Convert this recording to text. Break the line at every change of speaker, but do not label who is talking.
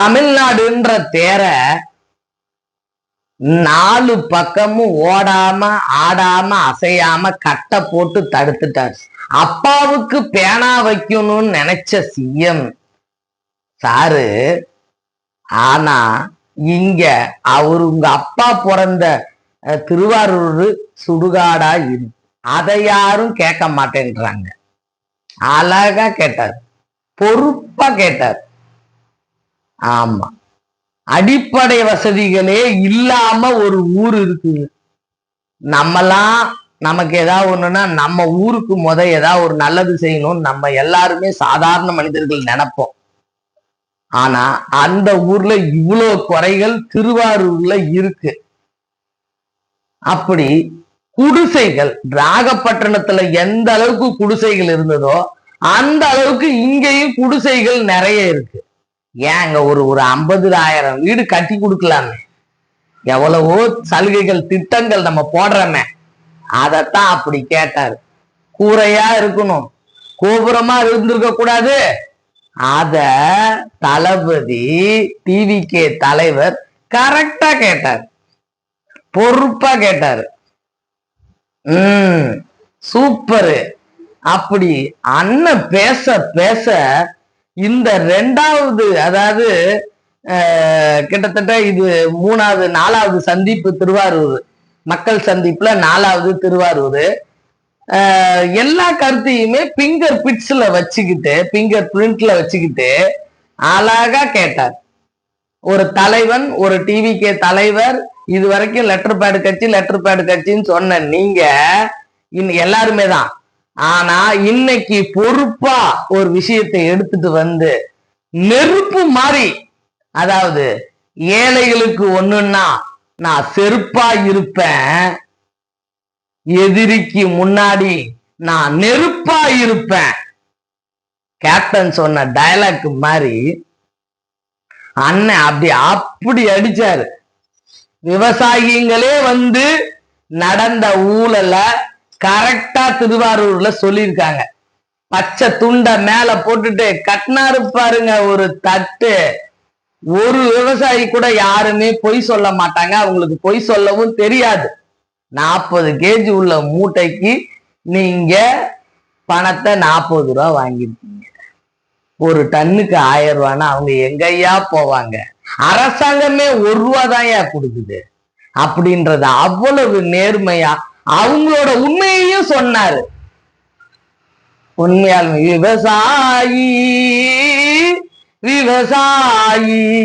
தமிழ்நாடுன்ற தேர நாலு பக்கமும் ஓடாம ஆடாம அசையாம கட்டை போட்டு தடுத்துட்டார். அப்பாவுக்கு பேனா வைக்கணும்னு நினைச்ச சிஎம் சாரு ஆனா இங்க அவரு உங்க அப்பா பிறந்த திருவாரூர் சுடுகாடா இரு அதை யாரும் கேட்க மாட்டேன்றாங்க. அழகா கேட்டார். பொறுப்பா கேட்டார். ஆமா. அடிப்படை வசதிகளே இல்லாம ஒரு ஊர் இருக்குது. நம்மலாம் நமக்கு ஏதாவது ஒண்ணுன்னா நம்ம ஊருக்கு முத ஏதாவது ஒரு நல்லது செய்யணும்னு நம்ம எல்லாருமே சாதாரண மனிதர்கள் நினைப்போம். ஆனா அந்த ஊர்ல இவ்வளோ குறைகள் திருவாரூர்ல இருக்கு. அப்படி குடிசைகள் ராகப்பட்டினத்துல எந்த அளவுக்கு குடிசைகள் இருந்ததோ அந்த அளவுக்கு இங்கேயும் குடிசைகள் நிறைய இருக்கு. ஏங்க ஒரு ஒரு ஐம்பதுலாயிரம் வீடு கட்டி கொடுக்கலாமே. எவ்வளவோ சலுகைகள் திட்டங்கள் நம்ம போடுறோமே. அதத்தான் அப்படி கேட்டாரு. கூரையா இருக்கணும். கோபுரமா இருந்திருக்க கூடாது. அத தளபதி டிவிகே தலைவர் கரெக்டா கேட்டார். பொறுப்பா கேட்டாரு. உம் சூப்பரு. அப்படி அண்ணன் பேச பேச இந்த ரெண்டாவது அதாவது கிட்டத்தட்ட இது மூணாவது நாலாவது சந்திப்பு திருவாரூர் மக்கள் சந்திப்புல நாலாவது திருவாரூர். எல்லா கருத்தையுமே பிங்கர் பிட்ஸ்ல வச்சுக்கிட்டு பிங்கர் பிரிண்ட்ல வச்சுக்கிட்டு அழகா கேட்டார். ஒரு தலைவன் ஒரு டிவிகே தலைவர் இது வரைக்கும் லெட்டர் பேடு கட்சி லெட்டர் பேடு கட்சின்னு சொன்ன நீங்க இன் எல்லாருமே தான் ஆனா இன்னைக்கு பொறுப்பா ஒரு விஷயத்தை எடுத்துட்டு வந்து நெருப்பு மாதிரி அதாவது ஏழைகளுக்கு ஒண்ணுன்னா நான் செருப்பா இருப்பேன் எதிரிக்கு முன்னாடி நான் நெருப்பா இருப்பேன். கேப்டன் சொன்ன டயலாக் மாதிரி அண்ணன் அப்படி அப்படி அடிச்சாரு. விவசாயிங்களே வந்து நடந்த ஊழல கரெக்டா திருவாரூர்ல சொல்லியிருக்காங்க. பச்சை துண்டை மேல போட்டுட்டு கட்டினாரு பாருங்க ஒரு தட்டு. ஒரு விவசாயி கூட யாருமே பொய் சொல்ல மாட்டாங்க. அவங்களுக்கு பொய் சொல்லவும் தெரியாது. நாற்பது கேஜி உள்ள மூட்டைக்கு நீங்க பணத்தை நாற்பது ரூபா வாங்கிருக்கீங்க ஒரு டன்னுக்கு ஆயிரம் ரூபான்னா அவங்க எங்கய்யா போவாங்க? அரசாங்கமே ஒரு ரூபா தான் கொடுக்குது? அப்படின்றது அவ்வளவு நேர்மையா அவங்களோட உண்மையையும் சொன்னாரு. உண்மையால் விவசாயி விவசாயி.